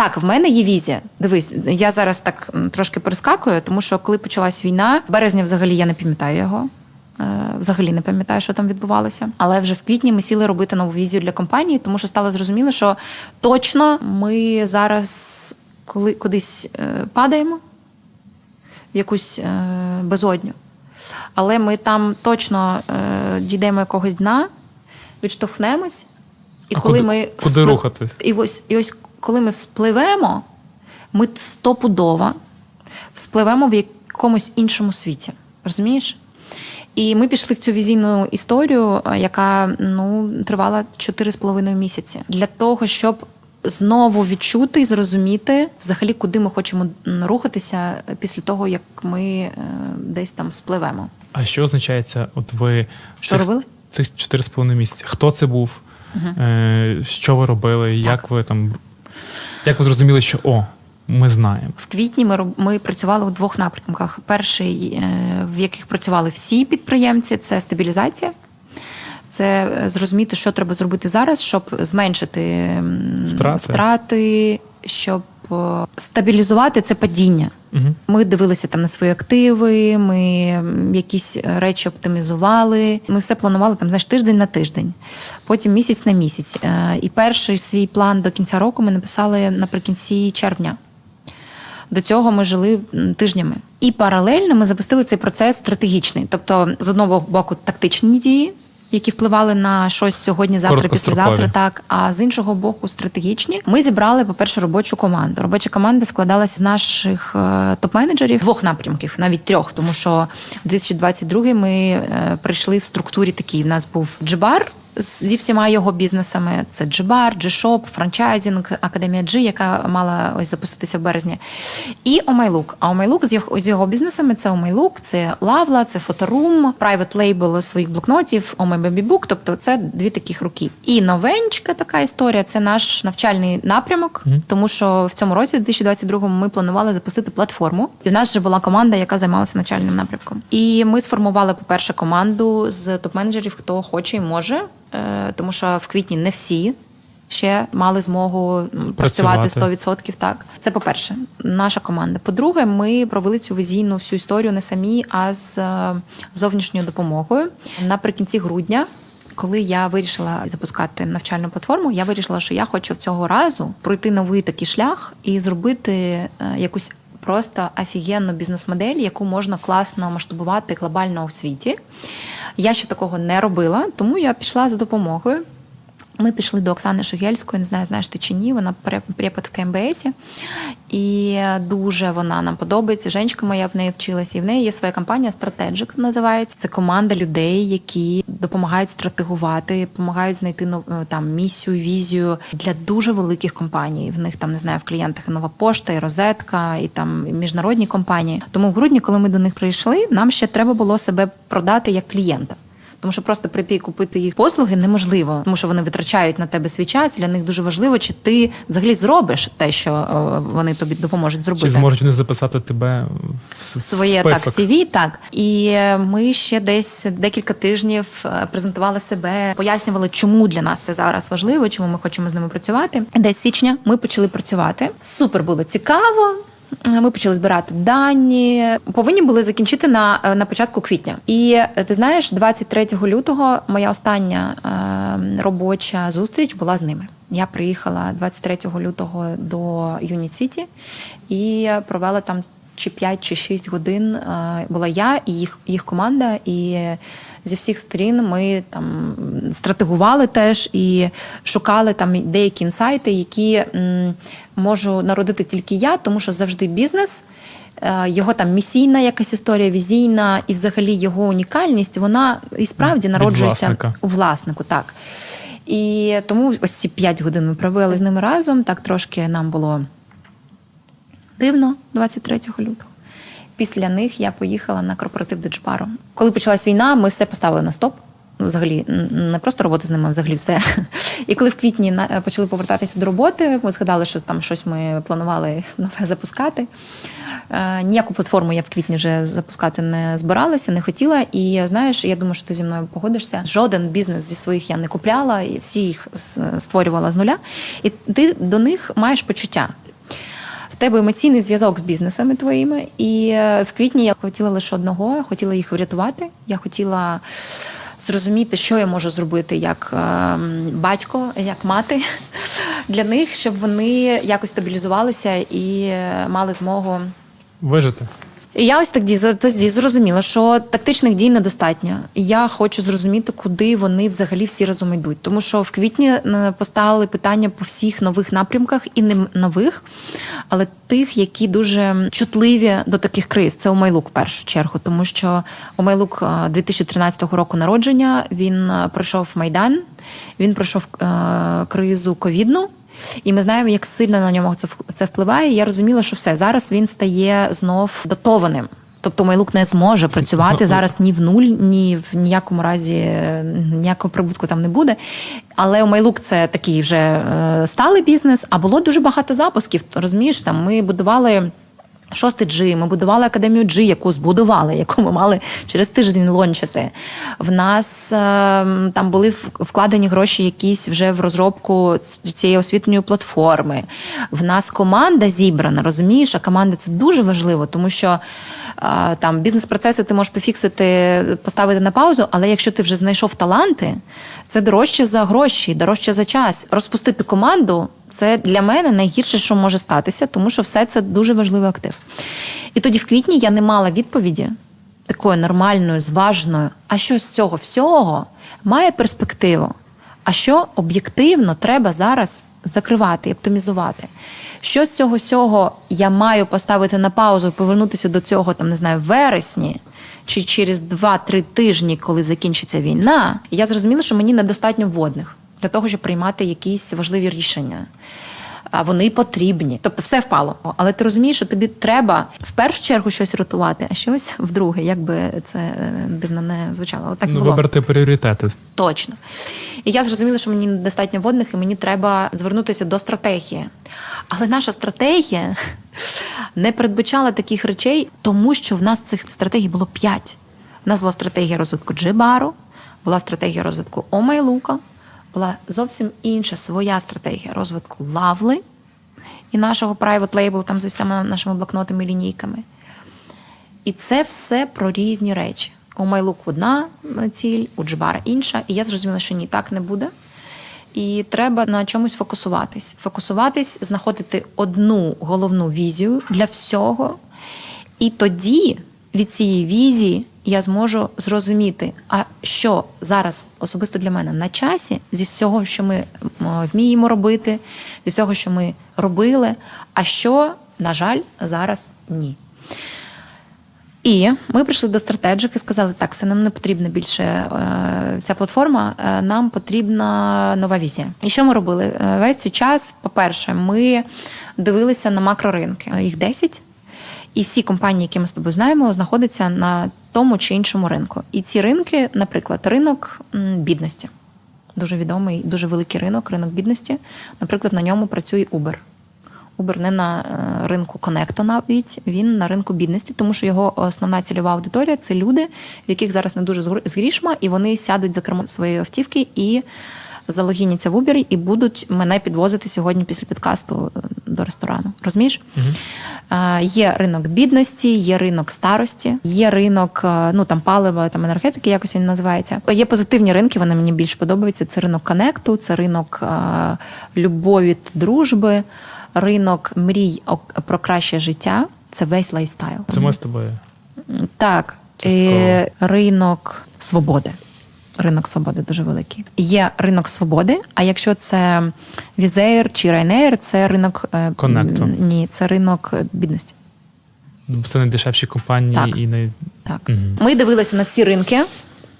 Так, в мене є візія. Дивись, я зараз так трошки перескакую, тому що коли почалась війна, березня взагалі я не пам'ятаю його. Е, Взагалі не пам'ятаю, що там відбувалося. Але вже в квітні ми сіли робити нову візію для компанії, тому що стало зрозуміло, що точно ми зараз коли кудись е, падаємо в якусь е, безодню. Але ми там точно дійдемо якогось дна, відштовхнемось, і А коли куди- ми куди всплив- рухатись? І ось, і ось коли ми вспливемо, ми стопудово вспливемо в якомусь іншому світі. Розумієш? І ми пішли в цю візійну історію, е, яка ну, тривала 4,5 місяці, для того, щоб знову відчути і зрозуміти, взагалі, куди ми хочемо рухатися після того, як ми е, десь там вспливемо. А що означає це? От ви Що цих, робили? цих 4,5 місяці? Хто це був? Е, що ви робили? Як ви там. Як ви зрозуміли, що о, ми знаємо? В квітні ми ми працювали у двох напрямках. Перший, е, в яких працювали всі підприємці, це стабілізація. Це е, зрозуміти, що треба зробити зараз, щоб зменшити Втрати. втрати щоб стабілізувати це падіння. Угу. Ми дивилися там на свої активи, ми якісь речі оптимізували. Ми все планували там знаєш, тиждень на тиждень, потім місяць на місяць. Е, І перший свій план до кінця року ми написали наприкінці червня. До цього ми жили тижнями. І паралельно ми запустили цей процес стратегічний. Тобто, з одного боку, тактичні дії, які впливали на щось сьогодні, завтра, післязавтра, так. А з іншого боку, стратегічні. Ми зібрали, по-перше, робочу команду. Робоча команда складалася з наших е, топ-менеджерів двох напрямків, навіть трьох, тому що 2022 ми е, прийшли в структурі такій. В нас був Джибар. Зі всіма його бізнесами це Джишоп, франчайзинг, Академія Джи, яка мала ось запуститися в березні. І Омайлук. А Омайлук з його, з його бізнесами це Омайлук, це Лавла, це Фоторум, Private Label своїх блокнотів, Book, Тобто це дві таких руки. І новенька така історія це наш навчальний напрямок, тому що в цьому році, в 2022 ми планували запустити платформу. І в нас вже була команда, яка займалася навчальним напрямком. І ми сформували, по-перше, команду з топ-менеджерів, хто хоче і може, тому що в квітні не всі. Ще мали змогу працювати Працювати. 100%. Так, це по-перше, наша команда. По-друге, ми провели цю візійну всю історію не самі, а з е, зовнішньою допомогою. Наприкінці грудня, коли я вирішила запускати навчальну платформу, я вирішила, що я хочу цього разу пройти новий такий шлях і зробити е, якусь просто офігенну бізнес-модель, яку можна класно масштабувати глобально у світі. Я ще такого не робила, тому я пішла за допомогою. Ми пішли до Оксани Шигельської, не знаю, знаєш ти чи ні. Вона пре- препод в КМБСі. І дуже вона нам подобається. Женечка моя в неї вчилася. І в неї є своя компанія Strategic називається. Це команда людей, які допомагають стратегувати, допомагають знайти е, там місію, візію для дуже великих компаній. В них там не знаю, в клієнтах і нова пошта, і розетка, і там і міжнародні компанії. Тому в грудні, коли ми до них прийшли, нам ще треба було себе продати як клієнта. Тому що просто прийти і купити їх послуги неможливо, тому що вони витрачають на тебе свій час. Для них дуже важливо, чи ти взагалі зробиш те, що е, вони тобі допоможуть зробити. Чи зможуть вони записати тебе в Своє список? так CV, так і е, ми ще десь декілька тижнів е, презентували себе, пояснювали, чому для нас це зараз важливо, чому ми хочемо з ними працювати. Десь січня ми почали працювати. Супер було цікаво. Ми почали збирати дані. Повинні були закінчити на, е, на початку квітня. І е, ти знаєш, 23 лютого моя остання е, робоча зустріч була з ними. Я приїхала 23 лютого до Юніт Сіті і провела там чи 5 чи 6 годин. е, Була я і їх, їх команда, і зі всіх сторін ми там стратегували теж і шукали там деякі інсайти, які можу народити тільки я, тому що завжди бізнес. е, Його там місійна якась історія, візійна, і взагалі його унікальність, вона і справді народжується власника. у власнику, так. І тому ось ці 5 годин ми провели з ними разом. Так трошки нам було дивно 23 лютого. Після них я поїхала на корпоратив до Коли почалась війна, ми все поставили на стоп. Ну, взагалі, не просто робота з ними, а взагалі все. І коли в квітні почали повертатися до роботи, ми згадали, що там щось ми планували нове запускати. Е, Ніяку платформу я в квітні вже запускати не збиралася, не хотіла. І знаєш, я думаю, що ти зі мною погодишся. Жоден бізнес зі своїх я не купляла, і всі їх створювала з нуля. І ти до них маєш почуття. В тебе емоційний зв'язок з бізнесами твоїми. І е, в квітні я хотіла лише одного, хотіла їх врятувати. Я хотіла зрозуміти, що я можу зробити як е, батько, як мати для них, щоб вони якось стабілізувалися і е, мали змогу Вижити. Я ось тоді тоді зрозуміла, що тактичних дій недостатньо. І Я хочу зрозуміти, куди вони взагалі всі разом йдуть. Тому що в квітні е, поставили питання по всіх нових напрямках і не нових, але тих, які дуже чутливі до таких криз. Це Омайлук в першу чергу, тому що Омайлук е, 2013 року народження він е, пройшов майдан, він пройшов е, кризу ковідну. І ми знаємо, як сильно на ньому це впливає. Я розуміла, що все зараз він стає знов дотованим. Тобто Майлук не зможе працювати знову- зараз ні в нуль, ні в ніякому разі ніякого прибутку там не буде. Але у Майлук це такий вже е, сталий бізнес, а було дуже багато запусків. Розумієш, там ми будували. Шостий G, ми будували академію G, яку збудували, яку ми мали через тиждень лончити. В нас е, там були вкладені гроші якісь вже в розробку цієї освітньої платформи. В нас команда зібрана, розумієш? А команда це дуже важливо, тому що там бізнес-процеси ти можеш пофіксити, поставити на паузу, але якщо ти вже знайшов таланти, це дорожче за гроші, дорожче за час. Розпустити команду це для мене найгірше, що може статися, тому що все це дуже важливий актив. І тоді в квітні я не мала відповіді такої нормальної, зважної, а що з цього всього має перспективу, а що об'єктивно треба зараз закривати і оптимізувати. Що з цього всього я маю поставити на паузу і повернутися до цього, там не знаю, в вересні чи через 2-3 тижні, коли закінчиться війна, я зрозуміла, що мені недостатньо водних для того, щоб приймати якісь важливі рішення. А вони потрібні. Тобто все впало. Але ти розумієш, що тобі треба в першу чергу щось рятувати, а щось вдруге, як би це е, дивно не звучало. Отак ну, було. вибрати пріоритети. Точно. І я зрозуміла, що мені недостатньо водних, і мені треба звернутися до стратегії. Але наша стратегія не передбачала таких речей, тому що в нас цих стратегій було п'ять. У нас була стратегія розвитку Джибару, була стратегія розвитку Омайлука, була зовсім інша своя стратегія розвитку Лавли і нашого private label, там за всіма нашими блокнотами і лінійками. І це все про різні речі. У Майлук одна ціль, у Джибара інша. І я зрозуміла, що ні, так не буде. І треба на чомусь фокусуватись. Фокусуватись, знаходити одну головну візію для всього. І тоді від цієї візії я зможу зрозуміти, а що зараз особисто для мене на часі зі всього, що ми вміємо робити, зі всього, що ми робили, а що, на жаль, зараз ні. І ми прийшли до стратеджик і сказали, так, все нам не потрібна більше е, ця платформа, е, нам потрібна нова візія. І що ми робили? Е, Весь цей час, по-перше, ми дивилися на макроринки. Їх 10. І всі компанії, які ми з тобою знаємо, знаходяться на тому чи іншому ринку. І ці ринки, наприклад, ринок бідності. Дуже відомий, дуже великий ринок, ринок бідності. Наприклад, на ньому працює Uber. Uber не на е, ринку коннекту навіть, він на ринку бідності, тому що його основна цільова аудиторія це люди, в яких зараз не дуже з гр- з грішма, і вони сядуть за кермо своєї автівки і залогіняться в Uber і будуть мене підвозити сьогодні після підкасту е, до ресторану. Розумієш? Е, Є ринок бідності, є ринок старості, є ринок е, ну там палива, там енергетики, якось він називається. Є позитивні ринки, вони мені більш подобаються. Це ринок коннекту, це ринок е, любові та дружби, ринок мрій про краще життя. Це весь лайфстайл. Це ми з тобою. Так, Частково. ринок свободи. Ринок свободи дуже великий. Є ринок свободи. А якщо це Візеєр чи Ryanair, це ринок е, Коннекту. Ні, це ринок е, бідності. Ну, Це найдешевші компанії Так. і най... Так. Угу. Ми дивилися на ці ринки,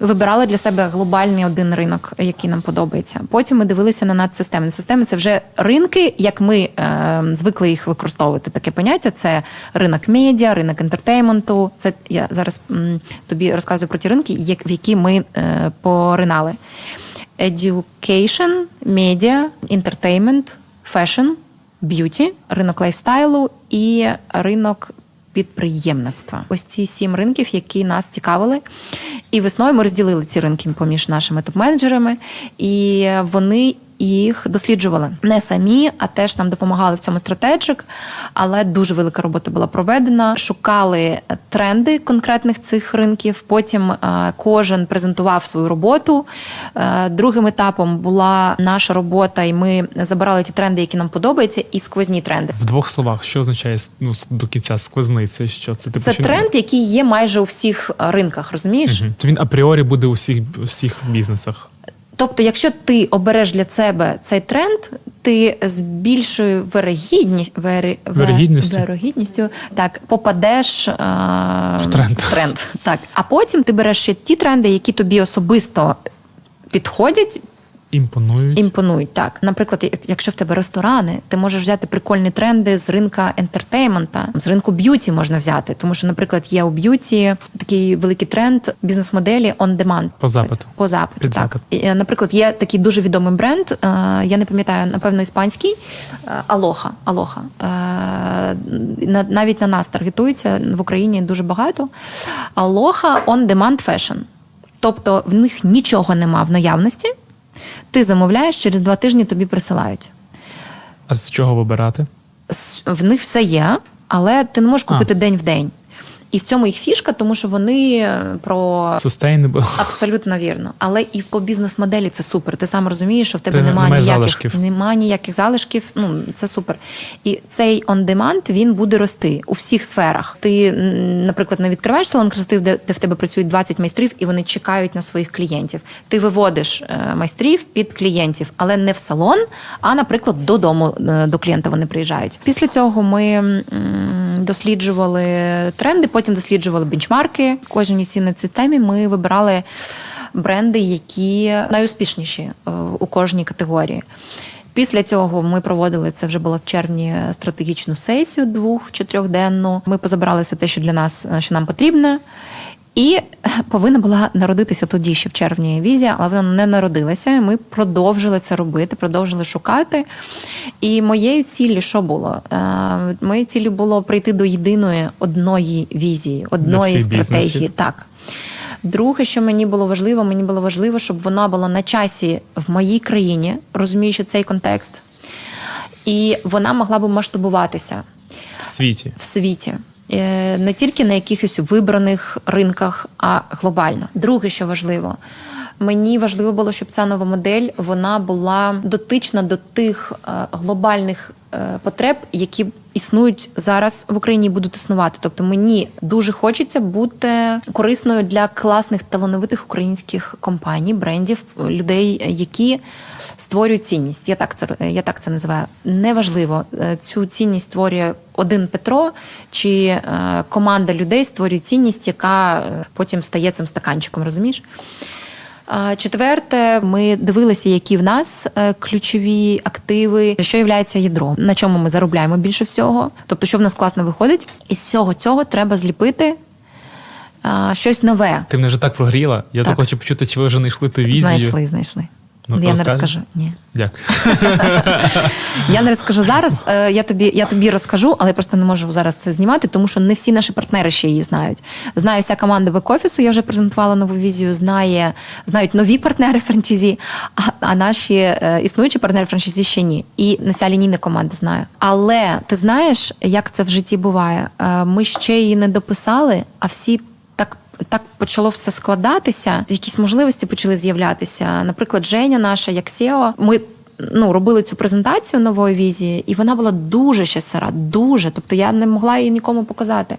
вибирали для себе глобальний один ринок, який нам подобається. Потім ми дивилися на надсистеми. Надсистеми це вже ринки, як ми е, звикли їх використовувати. Таке поняття: це ринок медіа, ринок інтертейменту. Це я зараз м, тобі розказую про ті ринки, як- в які ми е, поринали. Education, медіа, інтертеймент, фешн, б'юті, ринок лайфстайлу і ринок підприємництва. Ось ці сім ринків, які нас цікавили. І весною ми розділили ці ринки поміж нашими топ-менеджерами, і вони їх досліджували не самі, а теж нам допомагали в цьому стратеджик. Але дуже велика робота була проведена. Шукали тренди конкретних цих ринків. Потім е, кожен презентував свою роботу. Е, Другим етапом була наша робота, і ми забирали ті тренди, які нам подобаються, і сквозні тренди. В двох словах, що означає ну, до кінця сквозниця? Що це типу Це що- тренд, який є майже у всіх е, ринках, розумієш? Мгм. Він апріорі буде у всіх, у всіх бізнесах. Тобто, якщо ти обереш для себе цей тренд, ти з більшою вирогідні... вир... Вирогідністю? вирогідністю так попадеш е... В тренд. тренд. Так. А потім ти береш ще ті тренди, які тобі особисто підходять, Імпонують. імпонують. Так, наприклад, якщо в тебе ресторани, ти можеш взяти прикольні тренди з ринка ентертеймента, з ринку б'юті можна взяти. Тому що, наприклад, є у б'юті такий великий тренд бізнес-моделі on demand. По запиту. По запиту, Під так. запит. І, е, Наприклад, є такий дуже відомий бренд, е, я не пам'ятаю, напевно, іспанський е, Алоха. Алоха. На- Навіть на нас таргетується в Україні дуже багато. Алоха on demand fashion. Тобто в них нічого нема в наявності. Ти замовляєш, через два тижні тобі присилають. А з чого вибирати? В них все є, але ти не можеш А. купити день в день. І в цьому їх фішка, тому що вони е, про Sustainable. Абсолютно вірно. Але і по бізнес-моделі це супер. Ти сам розумієш, що в тебе Ти немає немає ніяких залишків. немає ніяких залишків. Ну це супер. І цей on-demand, він буде рости у всіх сферах. Ти, наприклад, не відкриваєш салон краси, де, де в тебе працюють 20 майстрів, і вони чекають на своїх клієнтів. Ти виводиш е, майстрів під клієнтів, але не в салон, а, наприклад, додому е, до клієнта вони приїжджають. Після цього ми досліджували тренди, потім досліджували бенчмарки. В кожній цінній системі ми вибирали бренди, які найуспішніші е, у кожній категорії. Після цього ми проводили це вже було в червні стратегічну сесію двох чи трьохденну. Ми позабирали все те, що для нас е, що нам потрібне. І повинна була народитися тоді ще в червні візія, але вона не народилася. Ми продовжили це робити, продовжили шукати. І моєю ціллю що було? Е, Моєю ціллю було прийти до єдиної одної візії, одної стратегії. бізнесів. Так. Друге, що мені було важливо, мені було важливо, щоб вона була на часі в моїй країні, розуміючи цей контекст, і вона могла би масштабуватися В світі. в світі. Е, Не тільки на якихось вибраних ринках, а глобально. Друге, що важливо, мені важливо було, щоб ця нова модель вона була дотична до тих е, глобальних е, потреб, які існують зараз в Україні і будуть існувати. Тобто мені дуже хочеться бути корисною для класних талановитих українських компаній, брендів, людей, які створюють цінність. Я так це я так це називаю. Неважливо, е, цю цінність створює один Петро чи команда людей створює цінність, яка потім стає цим стаканчиком. Розумієш? Четверте, ми дивилися, які в нас е, ключові активи, що є ядром, на чому ми заробляємо більше всього. Тобто, що в нас класно виходить, і з цього цього треба зліпити щось нове. Ти мене вже так прогріла. Я так, Так. хочу почути, чи ви вже знайшли ту візію. Знайшли, знайшли. Ну, я не розкажу. Ні. Дякую. Я не розкажу зараз. Е, Я тобі, я тобі розкажу, але я просто не можу зараз це знімати, тому що не всі наші партнери ще її знають. Знає вся команда бек-офісу, я вже презентувала нову візію. Знає, знають нові партнери франчайзі, а, а наші е, існуючі партнери франчайзі ще ні. І не вся лінійна команда знає. Але ти знаєш, як це в житті буває? Е, Ми ще її не дописали, а всі так. Почало все складатися, якісь можливості почали з'являтися. Наприклад, Женя, наша як SEO, ми ну, робили цю презентацію нової візії, і вона була дуже ще сира, дуже. Тобто я не могла її нікому показати.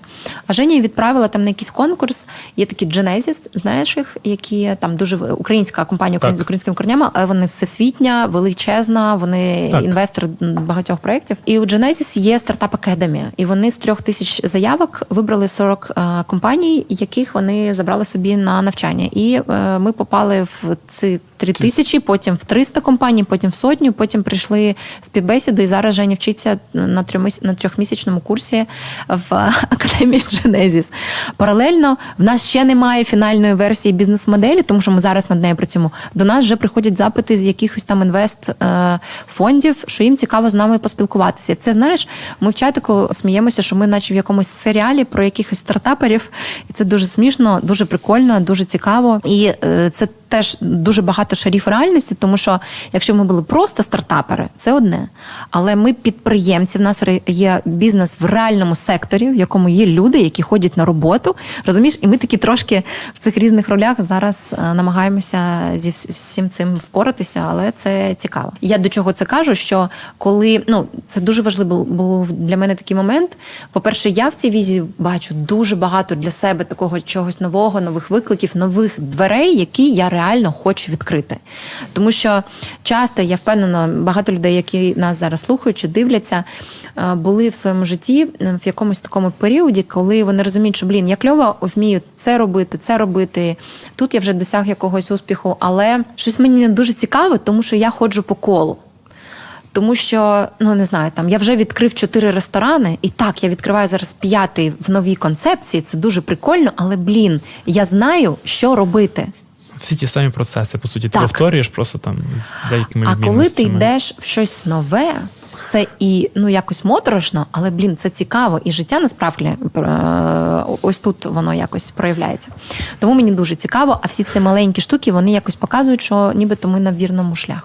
А Женя її відправила там на якийсь конкурс. Є такі Genesis, знаєш їх, які там дуже українська компанія Так. з українськими корнями, але вони всесвітня, величезна, вони Так. інвестори багатьох проєктів. І у Genesis є стартап Академія, і вони з трьох тисяч заявок вибрали 40 е, компаній, яких вони забрали собі на навчання. І е, ми попали в ці три тисячі, потім в 300 компаній, потім в сотню, потім прийшли співбесіду. І зараз Женя вчиться на на трьохмісячному курсі в академії Genesis. Паралельно в нас ще немає фінальної версії бізнес-моделі, тому що ми зараз над нею працюємо. До нас вже приходять запити з якихось там інвест е, що їм цікаво з нами поспілкуватися. Це знаєш, ми в чатику сміємося, що ми, наче в якомусь серіалі про якихось стартаперів, і це дуже смішно, дуже прикольно, дуже цікаво. І е, це теж дуже багато шарів реальності, тому що якщо ми були просто стартапери, це одне. Але ми підприємці, в нас є бізнес в реальному секторі, в якому є люди, які ходять на роботу. Розумієш, і ми такі трошки в цих різних ролях зараз е, намагаємося зі всім цим впоратися, але це цікаво. Я до чого це кажу? Що коли ну це дуже важливо був для мене такий момент. По-перше, я в цій візі бачу дуже багато для себе такого чогось нового, нових викликів, нових дверей, які я реально хочу відкрити. Тому що часто я впевнена, багато людей, які нас зараз слухають чи дивляться, е, були в своєму житті в якомусь такому періоді, коли вони розуміють, що блін, я кльово вмію це робити, це робити. Тут я вже досяг якогось успіху, але щось мені не дуже цікаве, тому що я ходжу по колу. Тому що, ну не знаю, там я вже відкрив чотири ресторани, і так, я відкриваю зараз п'ятий в новій концепції. Це дуже прикольно, але блін, я знаю, що робити. Всі ті самі процеси, по суті, ти повторюєш просто там з деякими А коли ти йдеш в щось нове, це і ну якось моторошно, але блін, це цікаво. І життя насправді е, ось тут воно якось проявляється. Тому мені дуже цікаво, а всі ці маленькі штуки вони якось показують, що нібито ми на вірному шляху.